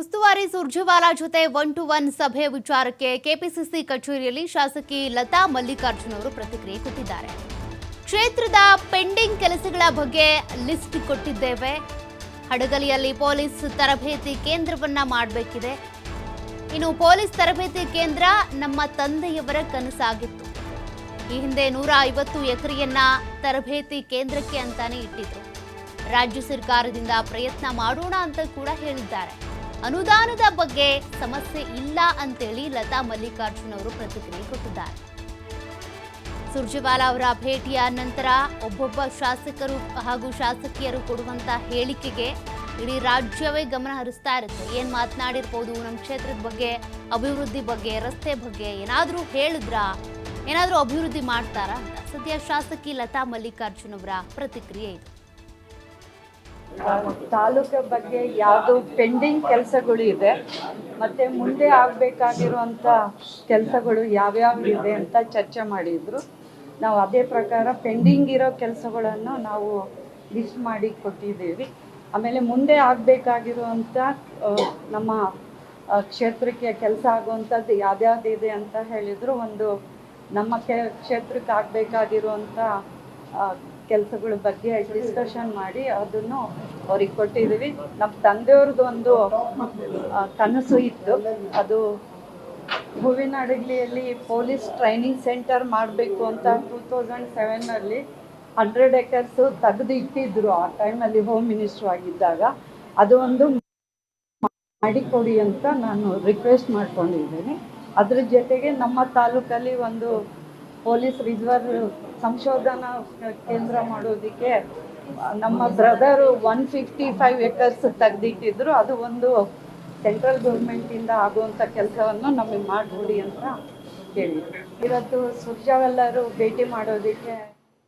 ಉಸ್ತುವಾರಿ ಸುರ್ಜೇವಾಲಾ ಜೊತೆ one to one ಸಭೆ ವಿಚಾರಕ್ಕೆ ಕೆಪಿಸಿಸಿ ಕಚೇರಿಯಲ್ಲಿ ಶಾಸಕಿ ಲತಾ ಮಲ್ಲಿಕಾರ್ಜುನ್ ಅವರು ಪ್ರತಿಕ್ರಿಯೆ ಕೊಟ್ಟಿದ್ದಾರೆ. ಕ್ಷೇತ್ರದ ಪೆಂಡಿಂಗ್ ಕೆಲಸಗಳ ಬಗ್ಗೆ ಲಿಸ್ಟ್ ಕೊಟ್ಟಿದ್ದೇವೆ. ಹಡಗಲಿಯಲ್ಲಿ ಪೊಲೀಸ್ ತರಬೇತಿ ಕೇಂದ್ರವನ್ನ ಮಾಡಬೇಕಿದೆ. ಇನ್ನು ಪೊಲೀಸ್ ತರಬೇತಿ ಕೇಂದ್ರ ನಮ್ಮ ತಂದೆಯವರ ಕನಸಾಗಿತ್ತು. ಈ ಹಿಂದೆ ನೂರ ಐವತ್ತು ಎಕರೆಯನ್ನ ತರಬೇತಿ ಕೇಂದ್ರಕ್ಕೆ ಅಂತಾನೆ ಇಟ್ಟಿದ್ರು. ರಾಜ್ಯ ಸರ್ಕಾರದಿಂದ ಪ್ರಯತ್ನ ಮಾಡೋಣ ಅಂತ ಕೂಡ ಹೇಳಿದ್ದಾರೆ. ಅನುದಾನದ ಬಗ್ಗೆ ಸಮಸ್ಯೆ ಇಲ್ಲ ಅಂತೇಳಿ ಲತಾ ಮಲ್ಲಿಕಾರ್ಜುನ್ ಅವರು ಪ್ರತಿಕ್ರಿಯೆ ಕೊಟ್ಟಿದ್ದಾರೆ. ಸುರ್ಜೇವಾಲಾ ಅವರ ಭೇಟಿಯ ನಂತರ ಒಬ್ಬೊಬ್ಬ ಶಾಸಕರು ಹಾಗೂ ಶಾಸಕಿಯರು ಕೊಡುವಂತಹ ಹೇಳಿಕೆಗೆ ಇಡೀ ರಾಜ್ಯವೇ ಗಮನ ಹರಿಸ್ತಾ ಇರುತ್ತೆ. ಏನ್ ಮಾತನಾಡಿರ್ಬೋದು ನಮ್ಮ ಕ್ಷೇತ್ರದ ಬಗ್ಗೆ, ಅಭಿವೃದ್ಧಿ ಬಗ್ಗೆ, ರಸ್ತೆ ಬಗ್ಗೆ, ಏನಾದರೂ ಹೇಳಿದ್ರಾ, ಏನಾದರೂ ಅಭಿವೃದ್ಧಿ ಮಾಡ್ತಾರಾ ಅಂತ. ಸದ್ಯ ಶಾಸಕಿ ಲತಾ ಮಲ್ಲಿಕಾರ್ಜುನ್ ಅವರ ಪ್ರತಿಕ್ರಿಯೆ ಇದು. ತಾಲೂಕು ಬಗ್ಗೆ ಯಾವುದು ಪೆಂಡಿಂಗ್ ಕೆಲಸಗಳು ಇದೆ. ಮತ್ತೆ ಮುಂದೆ ಆಗಬೇಕಾಗಿರುವಂಥ ಕೆಲಸಗಳು ಯಾವ್ಯಾವ ಇದೆ ಅಂತ ಚರ್ಚೆ ಮಾಡಿದ್ರು. ನಾವು ಅದೇ ಪ್ರಕಾರ ಪೆಂಡಿಂಗ್ ಇರೋ ಕೆಲಸಗಳನ್ನು ನಾವು ಲಿಸ್ಟ್ ಮಾಡಿ ಕೊಟ್ಟಿದ್ದೀವಿ. ಆಮೇಲೆ ಮುಂದೆ ಆಗಬೇಕಾಗಿರುವಂಥ ನಮ್ಮ ಕ್ಷೇತ್ರಕ್ಕೆ ಕೆಲಸ ಆಗುವಂಥದ್ದು ಯಾವ್ದ್ಯಾವ್ದಿದೆ ಅಂತ ಹೇಳಿದ್ರು. ಒಂದು ನಮ್ಮ ಕ್ಷೇತ್ರಕ್ಕೆ ಆಗಬೇಕಾಗಿರುವಂಥ ಕೆಲಸಗಳ ಬಗ್ಗೆ ಡಿಸ್ಕಷನ್ ಮಾಡಿ ಅದನ್ನು ಅವ್ರಿಗೆ ಕೊಟ್ಟಿದ್ದೀವಿ. ನಮ್ಮ ತಂದೆಯವ್ರದ್ದು ಒಂದು ಕನಸು ಇತ್ತು. ಅದು ಹೂವಿನ ಹಡಗಲಿಯಲ್ಲಿ ಪೊಲೀಸ್ ಟ್ರೈನಿಂಗ್ ಸೆಂಟರ್ ಮಾಡಬೇಕು ಅಂತ ಟೂ ತೌಸಂಡ್ ಸೆವೆನಲ್ಲಿ ಹಂಡ್ರೆಡ್ ಎಕರ್ಸು ತೆಗೆದು ಇಟ್ಟಿದ್ರು. ಆ ಟೈಮಲ್ಲಿ ಹೋಮ್ ಮಿನಿಸ್ಟ್ರು ಆಗಿದ್ದಾಗ ಅದು ಒಂದು ಮಾಡಿಕೊಡಿ ಅಂತ ನಾನು ರಿಕ್ವೆಸ್ಟ್ ಮಾಡ್ಕೊಂಡಿದ್ದೀನಿ. ಅದ್ರ ಜೊತೆಗೆ ನಮ್ಮ ತಾಲೂಕಲ್ಲಿ ಒಂದು ಪೊಲೀಸ್ ರಿಸರ್ವ್ ಸಂಶೋಧನಾ ಕೇಂದ್ರ ಮಾಡೋದಕ್ಕೆ ನಮ್ಮ brother one fifty five acres ತೆಗೆದಿಟ್ಟಿದ್ರು. ಅದು ಒಂದು ಸೆಂಟ್ರಲ್ ಗೌರ್ಮೆಂಟಿಂದ ಆಗುವಂಥ ಕೆಲಸವನ್ನು ನಮಗೆ ಮಾಡಿಬಿಡಿ ಅಂತ ಕೇಳಿ ಇವತ್ತು ಸುರ್ಜಾವೆಲ್ಲರೂ ಭೇಟಿ ಮಾಡೋದಕ್ಕೆ